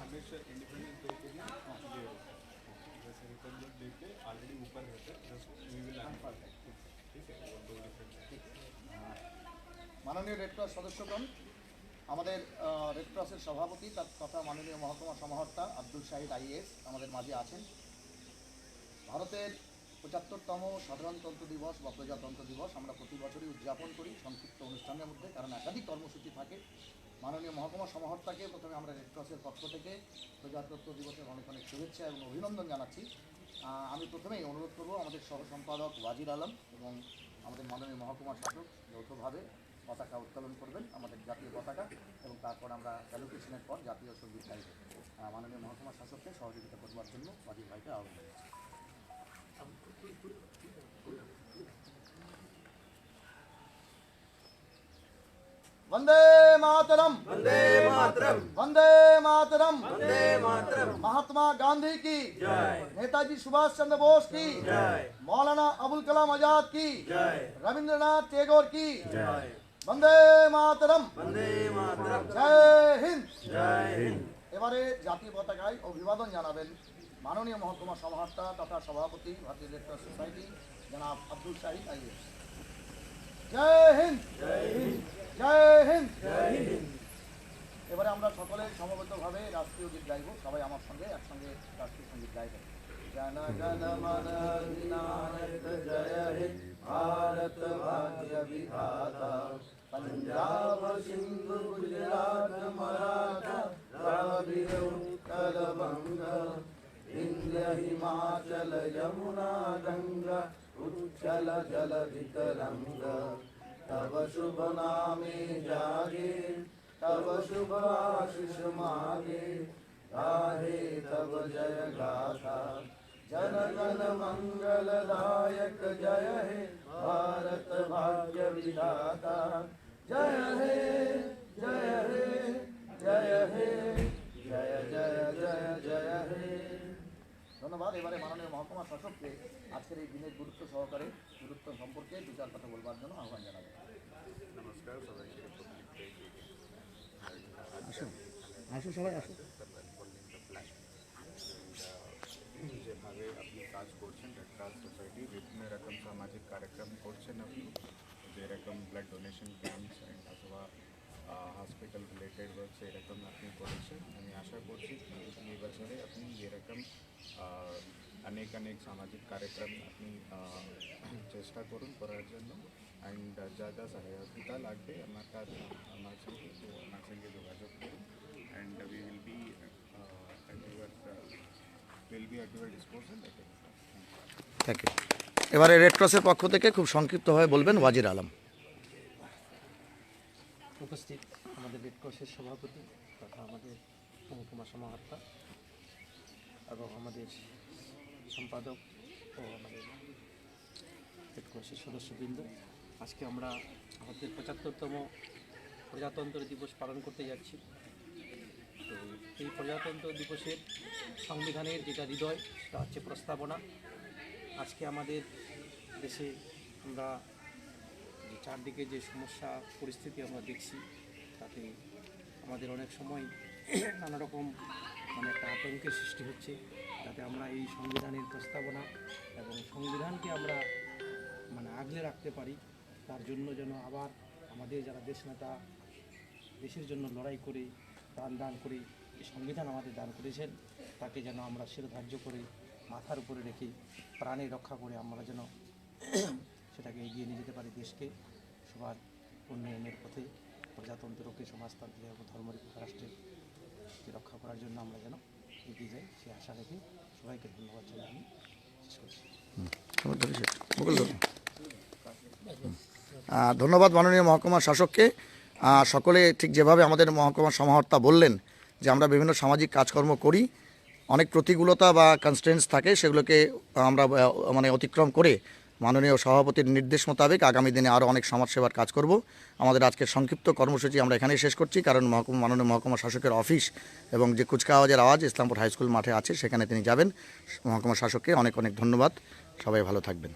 Party सुप्रभात সকলকে हमेशा इंडिपेंडेंस डे के दिन ये जैसे रिपब्लिक डे के ऑलरेडी ऊपर रहते हैं वी विल ठीक है वो दो डिफरेंट মাননীয় রেড ক্রস সদস্যগণ আমাদের আহ, রেড ক্রসের সভাপতি তার তথা মাননীয় মহকুমা সমাহর্তা আব্দুল শাহিদ আইএস আমাদের মাঝে আছেন ভারতের পঁচাত্তরতম সাধারণতন্ত্র দিবস বা প্রজাতন্ত্র দিবস আমরা প্রতি বছরই উদযাপন করি সংক্ষিপ্ত অনুষ্ঠানের মধ্যে কারণ একাধিক কর্মসূচি থাকে মাননীয় মহকুমা সমাহর্তাকে প্রথমে আমরা রেড ক্রসের পক্ষ থেকে প্রজাতন্ত্র দিবসের অনেক অনেক শুভেচ্ছা এবং অভিনন্দন জানাচ্ছি। আমি প্রথমেই অনুরোধ করব আমাদের সহ সম্পাদক ওয়াজির আলম এবং আমাদের মাননীয় মহকুমা শাসক যৌথভাবে পতাকা উত্তোলন করবেন, আমাদের জাতীয় পতাকা এবং তারপর আমরা স্যালুটেশনের পর জাতীয় সংগীত গাইব। মাননীয় মহকুমা শাসককে সহযোগিতা করবার জন্য ওয়াজির ভাইকে আহ্বান জানাচ্ছি। वंदे मातरम वंदे मातरम वंदे मातरम वंदे मातरम महात्मा गांधी की जय नेताजी सुभाष चंद्र बोस की जय मौलाना अबुल कलाम आजाद की जय रविंद्रनाथ टैगोर की जय वंदे मातरम वंदे मातरम জয় হিন্দ जय हिंद এবারে জাতীয় পতাকায় অভিবাদন জানাবেন মাননীয় মহকুমা সমাহর্তা তথা সভাপতি ভারতীয় রেড ক্রস সোসাইটি জনাব আব্দুল শাহিদ আইএস জয় হিন্দ জয় হিন্দ এবারে আমরা সকলে সমবেতভাবে রাষ্ট্রীয় গীত গাইব সবাই আমার সঙ্গে একসঙ্গে রাষ্ট্রীয় সঙ্গীত গাইবেন জন গণ মন অধিনায়ক জয় হে ভারত ভাগ্য বিধাতা पंजाब सिंधु गुजरात मराठा द्राविड़ उत्कल बंग विंध्य हिमाचल यमुना गंगा उच्चल जल तरंग तब शुभ नामे जागे तब शुभ आशीष मागे। गाहे तब जय गाथा। जन गण मंगलदायक जय हे भारत भाग्य विधाता। जय हे जय हे जय हे, जय जय जय जय हे। ধন্যবাদ। এবারে মাননীয় মহকুমা শাসককে আজকের এই দিনের গুরুত্ব সহকারে গুরুত্ব সম্পর্কে দু চার কথা বলবার জন্য আহ্বান জানাব। নমস্কার সবাইকে যেভাবে আপনি কাজ করছেন রেড ক্রস সোসাইটি বিভিন্ন রকম সামাজিক কার্যক্রম করছেন আপনি যেরকম ব্লাড ডোনেশন ক্যাম্পস অ্যান্ড অথবা হসপিটাল রিলেটেড ওয়ার্কস এরকম আপনি করেছেন। আমি আশা করছি এই বছরে আপনি যেরকম অনেক অনেক সামাজিক কার্যক্রম আপনি চেষ্টা করুন করার জন্য অ্যান্ড যা যা সহায়তা লাগবে আমার কাছে আমার সঙ্গে তো আমার সঙ্গে যোগাযোগ করুন and we will be at any time. Thank you. Thank you এবারে রেড ক্রসের পক্ষ থেকে খুব সংক্ষিপ্তভাবে বলবেন ওয়াজির আলম উপস্থিত আমাদের রেড ক্রসের সভাপতি তথা আমাদের মহকুমা সমাহর্তা এবং আমাদের সম্পাদক ও আমাদের রেড ক্রসের সদস্যবৃন্দ। আজকে আমরা আমাদের পঁচাত্তরতম প্রজাতন্ত্র দিবস পালন করতে যাচ্ছি। তো এই প্রজাতন্ত্র দিবসের সংবিধানের যেটা হৃদয়, সেটা হচ্ছে প্রস্তাবনা। আজকে আমাদের দেশে আমরা চারদিকে যে সমস্যা, পরিস্থিতি আমরা দেখছি, তাতে আমাদের অনেক সময় নানা রকম মানে একটা আতঙ্কের সৃষ্টি হচ্ছে, যাতে আমরা এই সংবিধানের প্রস্তাবনা এবং সংবিধানকে আমরা মানে আগলে রাখতে পারি। তার জন্য যেন আবার আমাদের যারা দেশ নেতা, দেশের জন্য লড়াই করে, প্রাণ দান করে, এই সংবিধান আমাদের দান করেছেন, তাকে যেন আমরা শিরোধার্য করে, মাথার উপরে রেখে প্রাণে রক্ষা করে আমরা যেন সেটাকে এগিয়ে নিয়ে যেতে পারি দেশকে। সবার উন্নয়নের পথে প্রজাতন্ত্রকে সমাজতান্ত্রিক এবং জন্য আমরা যেন এগিয়ে যাই, সে আশা রেখে সবাইকে ধন্যবাদ জানাই আমি। ধন্যবাদ মাননীয় মহকুমা শাসককে। সকলে ঠিক যেভাবে আমাদের মহকুমা সমাহর্তা বললেন যে আমরা বিভিন্ন সামাজিক কাজকর্ম করি, অনেক প্রতিকূলতা বা কনস্টেন্স থাকে সেগুলোকে আমরা মানে অতিক্রম করে মাননীয় সভাপতির নির্দেশ মোতাবেক আগামী দিনে আরও অনেক সমাজসেবার কাজ করব। আমাদের আজকের সংক্ষিপ্ত কর্মসূচি আমরা এখানেই শেষ করছি, কারণ মহকুমা, মাননীয় মহকুমা শাসকের অফিস এবং যে কুচকাওয়াজের আওয়াজ ইসলামপুর হাইস্কুল মাঠে আছে, সেখানে তিনি যাবেন। মহকুমা শাসককে অনেক অনেক ধন্যবাদ। সবাই ভালো থাকবেন।